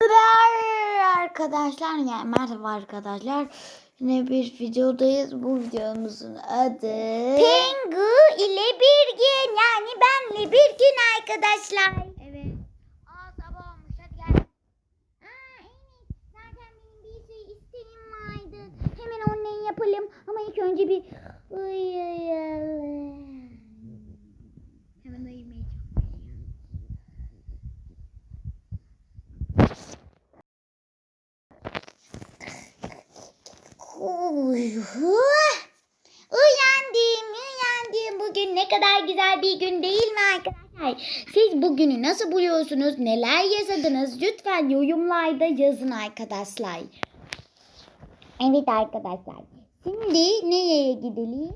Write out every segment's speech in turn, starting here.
Merhaba arkadaşlar. Yani merhaba arkadaşlar. Yine bir videodayız. Bu videomuzun adı Pengu ile bir gün yani benle bir gün arkadaşlar. evet. Aa sabah olmuş. Hadi gel. Aa evet zaten benim bir isteğim vardı. Hemen onları yapalım. Ama ilk önce bir uyuyalım. Bugün ne kadar güzel bir gün değil mi arkadaşlar? Siz bugünü nasıl buluyorsunuz? Neler yaşadınız? Lütfen yorumlarda yazın arkadaşlar. Evet arkadaşlar. Şimdi nereye gidelim?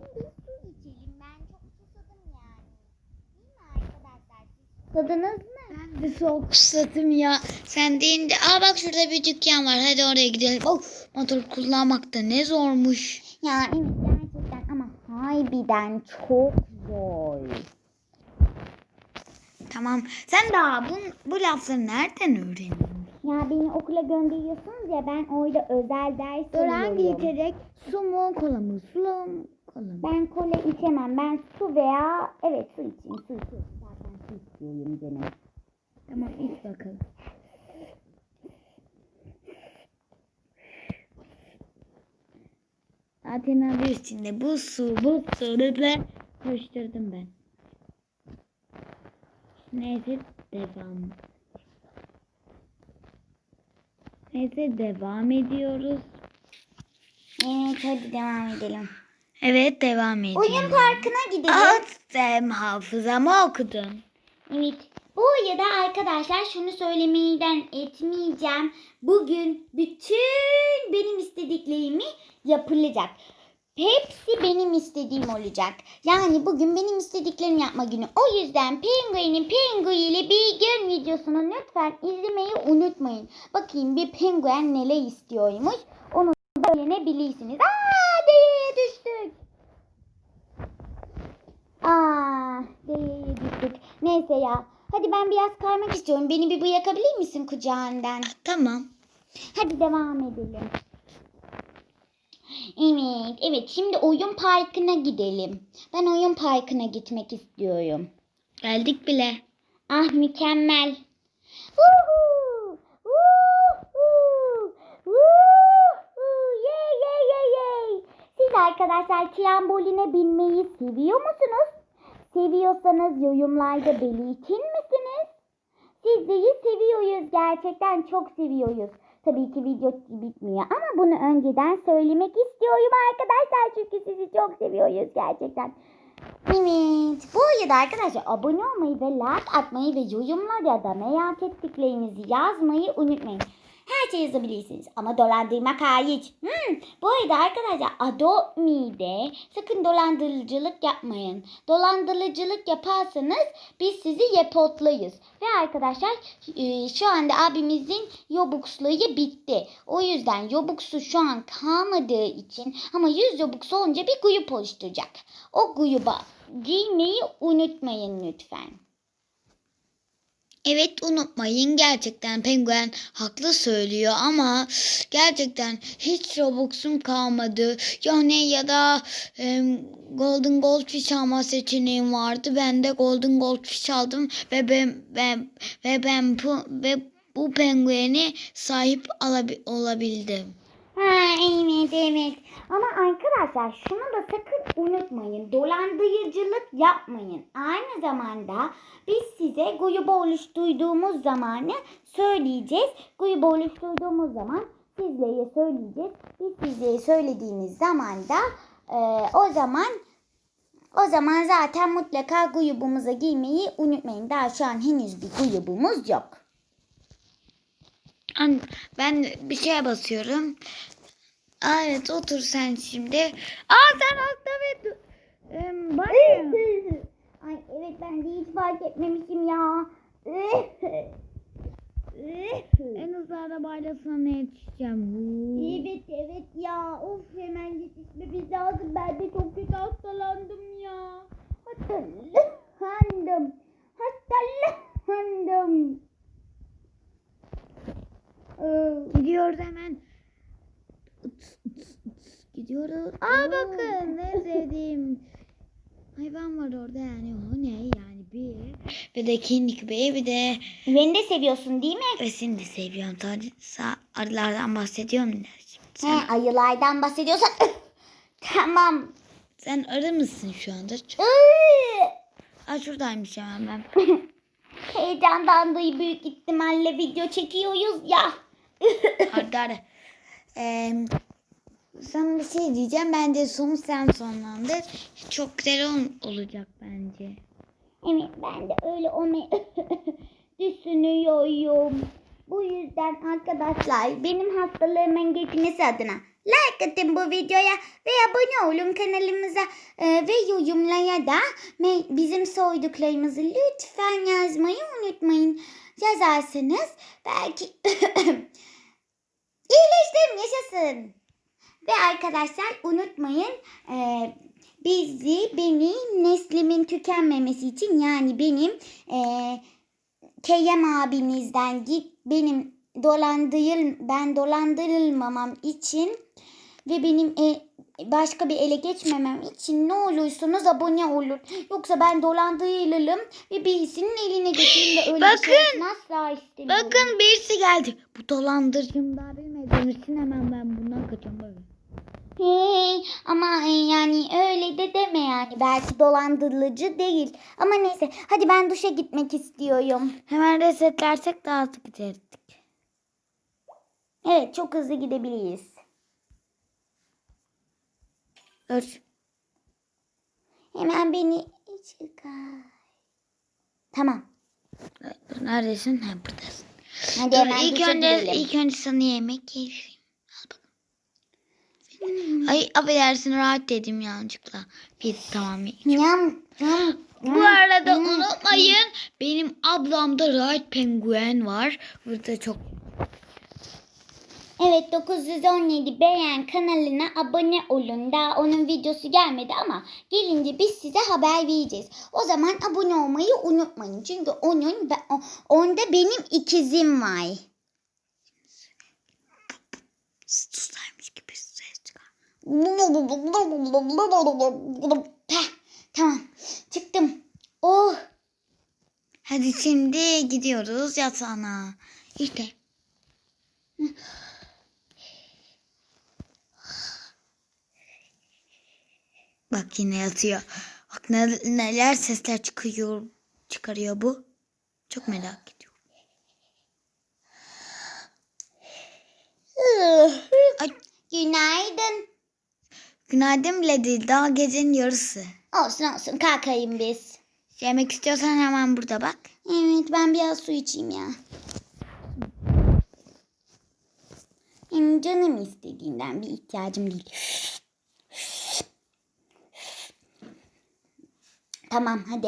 Susadınız mı? ben de soğuk susadım ya sen deyince aa bak şurada bir dükkan var hadi oraya gidelim of motor kullanmak da ne zormuş Ya evet harbiden çok zor. tamam sen daha bu, bu lafları nereden öğrendin Ya beni okula gönderiyorsunuz ya ben orada özel ders alıyorum. içecek? Su mu kola mı? Su mu kola mı? Ben kola içemem. Ben su veya evet su içeyim. Su su. Zaten su istiyorum canım. Tamam iç bakalım. Zaten adı içinde bu su bu dediler. Karıştırdım ben. Neyse devam. Neyse devam ediyoruz. Evet hadi devam edelim. Evet devam ediyoruz. Oyun parkına gidelim. Atsem hafızamı okudun. Evet. Bu arada arkadaşlar şunu söylemeden etmeyeceğim. Bugün bütün benim istediklerimi yapılacak. Hepsi benim istediğim olacak. Yani bugün benim istediklerimi yapma günü. O yüzden Penguin'in Pengu ile bir gün videosunu lütfen izlemeyi unutmayın. Bakayım bir penguen neler istiyormuş. Onu da öğrenebilirsiniz. Aa dereye düştük. Aa dereye düştük. Neyse ya. Hadi ben biraz kaymak istiyorum. Beni bir bırakabilir misin kucağından? Tamam. Hadi devam edelim. Evet, evet. Şimdi oyun parkına gidelim. Ben oyun parkına gitmek istiyorum. Geldik bile. Ah mükemmel. Woohoo! Woohoo! Woohoo! Yay yay yay yay! Siz arkadaşlar tramboline binmeyi seviyor musunuz? Seviyorsanız yorumlarda belirtin misiniz? Sizleri seviyoruz. Gerçekten çok seviyoruz. Tabii ki video bitmiyor ama bunu önceden söylemek istiyorum arkadaşlar. Çünkü sizi çok seviyoruz gerçekten. Evet. Bu arada arkadaşlar abone olmayı ve like atmayı ve yorumlara da merak ettiklerinizi yazmayı unutmayın. Şey yazabilirsiniz ama dolandırmak hariç. Hmm, bu arada arkadaşlar Adobe'de sakın dolandırıcılık yapmayın. Dolandırıcılık yaparsanız biz sizi reportlayız. Ve arkadaşlar e, şu anda abimizin Robux'ları bitti. O yüzden Robux'u şu an kalmadığı için ama 100 Robux olunca bir grup oluşturacak. O gruba girmeyi unutmayın lütfen. Evet unutmayın gerçekten penguen haklı söylüyor ama gerçekten hiç Robux'um kalmadı. Yani ya da em, Golden Goldfish alma seçeneğim vardı. Ben de Golden Goldfish aldım ve ben, ben ve ben bu ve bu pengueni sahip olabildim. Ha evet evet. Ama arkadaşlar şunu da sakın unutmayın. Dolandırıcılık yapmayın. Aynı zamanda biz size grubu oluşturduğumuz zamanı söyleyeceğiz. Grubu oluşturduğumuz zaman sizlere söyleyeceğiz. Biz sizlere söylediğimiz zaman da e, o zaman o zaman zaten mutlaka grubumuza girmeyi unutmayın. Daha şu an henüz bir grubumuz yok. Ben bir şeye basıyorum. Aa, evet otur sen şimdi. Aa sen hasta ve bana- Ay evet ben de hiç fark etmemişim ya. En hızlı arabayla sana yetişeceğim. Evet evet ya of hemen yetişmemiz lazım ben de çok Gidiyoruz hemen. Gidiyoruz. Aa bakın ne sevdiğim hayvan var orada yani o ne yani bir bir de kinlik bey bir de Beni de seviyorsun değil mi? ve seni de seviyorum sadece sa- arılardan bahsediyorum şimdi. He, Sen, ayılardan bahsediyorsan tamam. sen arı mısın şu anda? Iı, Aa şuradaymış hemen ben. Heyecandan dolayı büyük ihtimalle video çekiyoruz ya. Arı. Ee, sana bir şey diyeceğim. Bence son sen sonlandır. Çok güzel ol- olacak bence. Evet ben de öyle onu düşünüyorum. Bu yüzden arkadaşlar benim hastalığımın geçmesi adına like atın bu videoya ve abone olun kanalımıza Ee, ve yorumlara da bizim soyduklarımızı lütfen yazmayı unutmayın. Yazarsanız belki iyileştirim yaşasın. Ve arkadaşlar unutmayın e, bizi beni neslimin tükenmemesi için yani benim e, Keyyem abimizden git benim dolandırıl ben dolandırılmamam için ve benim e, başka bir ele geçmemem için ne olursunuz abone olun. Yoksa ben dolandırılırım ve birisinin eline geçeyim de öyle bir şey Bakın. asla istemiyorum. Bakın birisi geldi. Bu dolandırıcım daha bilmediğim için hemen ben bundan kaçıyorum böyle. Hey, ama e, yani öyle de deme yani. Belki dolandırıcı değil. Ama neyse hadi ben duşa gitmek istiyorum. Hemen resetlersek daha hızlı giderdik. Evet çok hızlı gidebiliriz. Dur. Hemen beni çıkar. Tamam. Dur, Neredesin? Ha buradasın. Hadi Dur, hemen ilk önce ilk önce sana yemek yedireyim. Al bakalım. Ay affedersin rahat dedim yanlışlıkla. Bir tamam. nyam, Bu arada unutmayın benim ablamda Right Penguen var. Burada çok Evet 917 beğen kanalına abone olun. Daha onun videosu gelmedi ama gelince biz size haber vereceğiz. O zaman abone olmayı unutmayın. Çünkü onun onda benim ikizim var. susaymış gibi ses çıkar. Tamam çıktım. Oh Hadi şimdi gidiyoruz yatağına. İşte. Bak yine yatıyor. Bak ne- neler sesler çıkıyor çıkarıyor bu. Çok merak ediyorum. Ay, günaydın. günaydın bile değil. Daha gecenin yarısı. Olsun olsun kalkayım biz. Yemek istiyorsan hemen burada bak. Evet ben biraz su içeyim ya. Hem canım istediğinden bir ihtiyacım değil. Tamam hadi.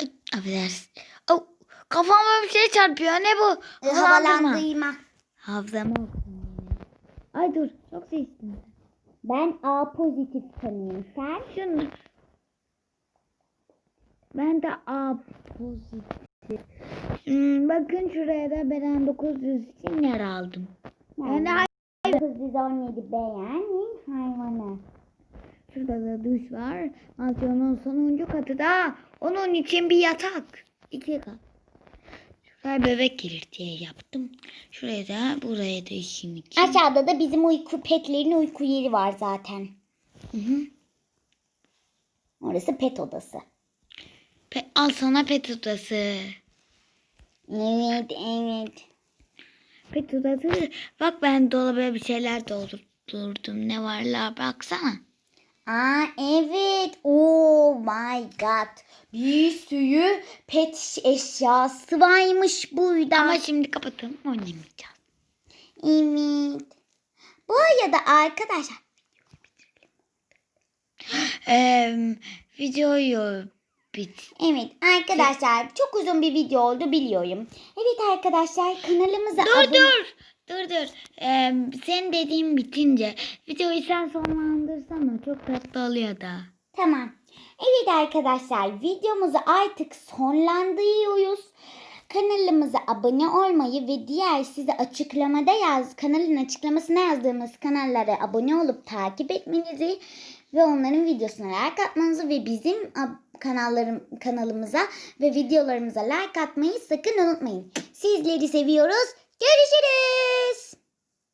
Ay, affedersin. Oh, kafama bir şey çarpıyor. Ne bu? Ee, Havalandırma. Hafızama. Ay dur. Çok sesli. Ben A pozitif kanıyım. Sen? Şunu. Ben de A pozitif. Hmm, bakın şuraya da beden 900 için yer aldım. Yani hay- 917 beğenin hayvanı. Şurada da duş var. Mansiyonun sonuncu katı da onun için bir yatak. İki kat. Şuraya bebek gelir diye yaptım. Şuraya da buraya da işim için. Aşağıda da bizim uyku petlerin uyku yeri var zaten. Hı hı. Orası pet odası. Pe- al sana pet odası. Evet evet. Pet odası. Bak ben dolaba bir şeyler doldurdum. Ne var la baksana. Aa evet. Oh my god. Bir sürü pet eşyası varmış burada. Ama şimdi kapatalım oynamayacağız. Evet. Bu arada arkadaşlar Ee, videoyu bit. Evet arkadaşlar çok uzun bir video oldu biliyorum. Evet arkadaşlar kanalımıza Dur abone... dur. Dur dur. Ee, sen dediğin bitince videoyu sen sonlandırsana. Çok tatlı oluyor da. Tamam. Evet arkadaşlar videomuzu artık sonlandırıyoruz. kanalımıza abone olmayı ve diğer size açıklamada yaz kanalın açıklamasına yazdığımız kanallara abone olup takip etmenizi ve onların videosuna like atmanızı ve bizim kanallarım kanalımıza ve videolarımıza like atmayı sakın unutmayın. Sizleri seviyoruz. ゆりしです。